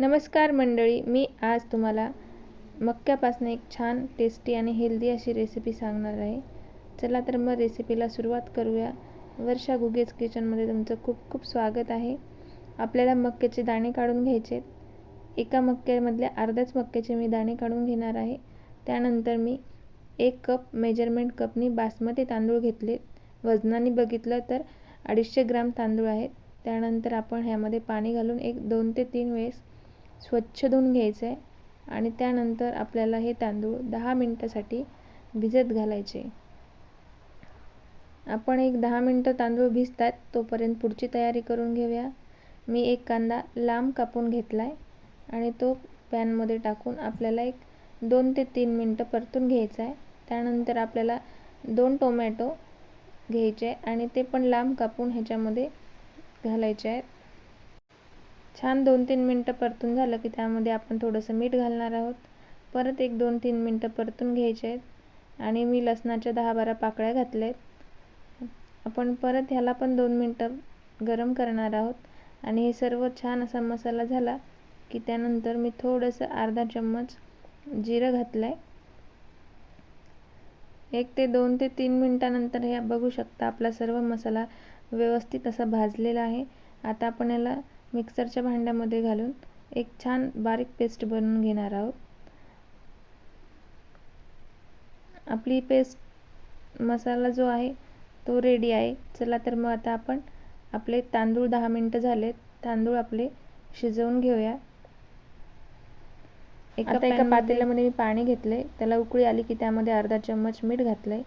नमस्कार मंडळी मी आज तुम्हाला मक्क्यापासून एक छान टेस्टी आणि हेल्दी अशी रेसिपी सांगणार आहे. चला तर मग रेसिपीला सुरुवात करूया. वर्षा गुगेज किचनमध्ये तुमचं खूप खूप स्वागत आहे. आपल्याला मक्याचे दाणे काढून घ्यायचे एका मक्क्यामधल्या अर्ध्याच मक्याचे मी दाणे काढून घेणार आहे. त्यानंतर मी एक कप मेजरमेंट कपनी बासमती तांदूळ घेतले. वजनाने बघितलं तर अडीचशे ग्राम तांदूळ आहेत. त्यानंतर आपण ह्यामध्ये पाणी घालून एक दोन ते तीन वेळेस स्वच्छ धुवून घ्यायचं आहे आणि त्यानंतर आपल्याला हे तांदूळ दहा मिनटासाठी भिजत घालायचे. आपण एक दहा मिनटं तांदूळ भिजतात तोपर्यंत पुढची तयारी करून घेऊया. मी एक कांदा लांब कापून घेतला आहे आणि तो पॅनमध्ये टाकून आपल्याला एक दोन ते तीन मिनटं परतून घ्यायचा आहे. त्यानंतर आपल्याला दोन टोमॅटो घ्यायचे आणि ते पण लांब कापून ह्याच्यामध्ये घालायचे आहेत. छान दोन तीन मिनटं परतून झालं की त्यामध्ये आपण थोडंसं मीठ घालणार आहोत. परत एक दोन तीन मिनटं परतून घ्यायचे आहेत. आणि मी लसणाच्या दहा बारा पाकळ्या घातल्या आहेत आपण परत ह्याला पण दोन मिनटं गरम करणार आहोत. आणि हे सर्व छान असा मसाला झाला की त्यानंतर मी थोडंसं अर्धा चम्मच जिरं घातलं आहे एक ते दोन ते तीन मिनटानंतर हे बघू शकता आपला सर्व मसाला व्यवस्थित असा भाजलेला आहे. आता आपण याला मिक्सरच्या भांड्यामध्ये घालून एक छान बारीक पेस्ट बनवून घेणार आहोत. आपली पेस्ट मसाला जो आहे तो रेडी आहे. चला तर मग आता आपण आपले तांदूळ दहा मिनटं झालेत. तांदूळ आपले शिजवून घेऊया. एका एका पातेल्यामध्ये मी पाणी घेतले त्याला उकळी आली की त्यामध्ये अर्धा चम्मच मीठ घातले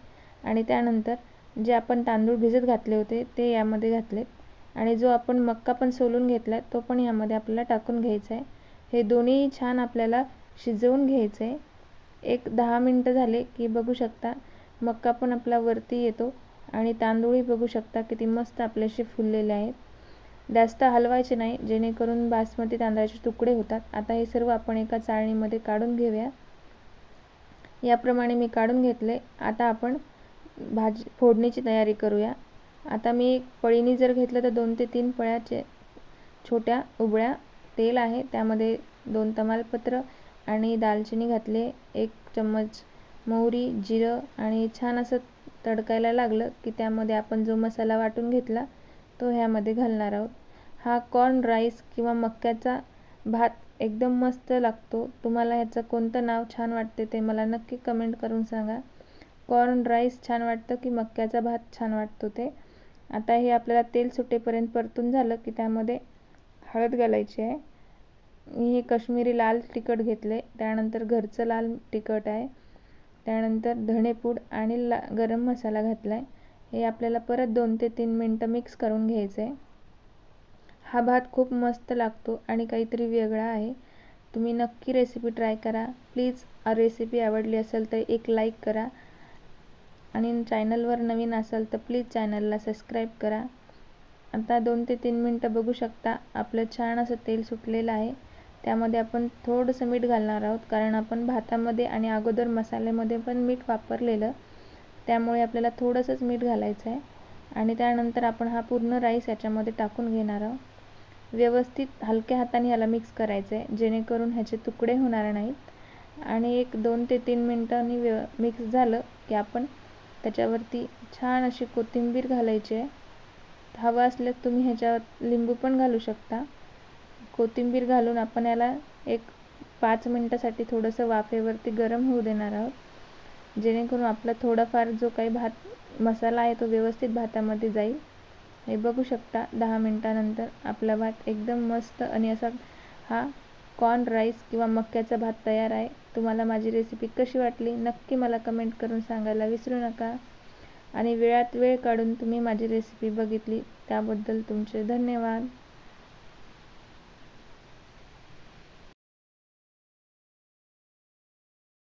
आणि त्यानंतर जे आपण तांदूळ भिजत घातले होते ते यामध्ये घातले आणि जो आपण मक्का पण सोलून घेतला आहे तो पण यामध्ये आपल्याला टाकून घ्यायचा आहे हे दोन्ही छान आपल्याला शिजवून घ्यायचं आहे एक दहा मिनटं झाले की बघू शकता मक्का पण आपला वरती येतो आणि तांदूळही बघू शकता किती मस्त आपल्याशी फुललेले आहेत. जास्त हलवायचे नाही जेणेकरून बासमती तांदळाचे तुकडे होतात. आता हे सर्व आपण एका चाळणीमध्ये काढून घेऊया. याप्रमाणे मी काढून घेतले. आता आपण भाजी फोडणीची तयारी करूया. आता मी एक पळीनी जर घेतलं तर दोन ते तीन पळ्याचे छोट्या उबळ्या तेल आहे. त्यामध्ये दोन तमालपत्र आणि दालचिनी घातले एक चम्मच मोहरी जिरं आणि छान असं तडकायला लागलं की त्यामध्ये आपण जो मसाला वाटून घेतला तो ह्यामध्ये घालणार आहोत. हा कॉर्न राईस किंवा मक्याचा भात एकदम मस्त लागतो. तुम्हाला ह्याचं कोणतं नाव छान वाटते ते मला नक्की कमेंट करून सांगा. कॉर्न राईस छान वाटतं की मक्याचा भात छान वाटतो ते? आता हे आपल्याला तेल सुटेपर्यंत परतून झालं की त्यामध्ये हळद घालायची आहे. मी हे कश्मीरी लाल तिखट घेतले. त्यानंतर घरचं लाल तिखट आहे. त्यानंतर धणेपूड आणि ला गरम मसाला घातला आहे हे आपल्याला परत दोन ते तीन मिनटं मिक्स करून घ्यायचं आहे हा भात खूप मस्त लागतो आणि काहीतरी वेगळा आहे. तुम्ही नक्की रेसिपी ट्राय करा. प्लीज रेसिपी आवडली असेल तर एक लाईक करा. आणि चॅनलवर नवीन असाल तर प्लीज चॅनलला सबस्क्राईब करा. आता दोन ते तीन मिनटं बघू शकता आपलं छान असं तेल सुटलेलं आहे. त्यामध्ये आपण थोडंसं मीठ घालणार आहोत कारण आपण भातामध्ये आणि अगोदर मसाल्यामध्ये पण मीठ वापरलेलं. त्यामुळे आपल्याला थोडंसंच मीठ घालायचं आहे. आणि त्यानंतर आपण हा पूर्ण राईस याच्यामध्ये टाकून घेणार आहोत. व्यवस्थित हलक्या हाताने ह्याला मिक्स करायचं आहे जेणेकरून ह्याचे तुकडे होणार नाहीत. आणि एक दोन ते तीन मिनटांनी व्य मिक्स झालं की आपण त्याच्यावरती छान अशी कोथिंबीर घालायची आहे. हवं असल्यास तुम्ही ह्याच्यावर लिंबू पण घालू शकता. कोथिंबीर घालून आपण याला एक पाच मिनटासाठी थोडंसं वाफेवरती गरम होऊ देणार आहोत. जेणेकरून आपला थोडाफार जो काही भात मसाला आहे तो व्यवस्थित भातामध्ये जाईल. हे बघू शकता दहा मिनटानंतर आपला भात एकदम मस्त आणि असा हा कॉर्न राईस किंवा मक्याचा भात तयार आहे. तुम्हाला माझी रेसिपी कशी वाटली नक्की मला कमेंट करून सांगायला विसरू नका. आणि वेळात वेळ काढून तुम्ही माझी रेसिपी बघितली त्याबद्दल तुमचे धन्यवाद.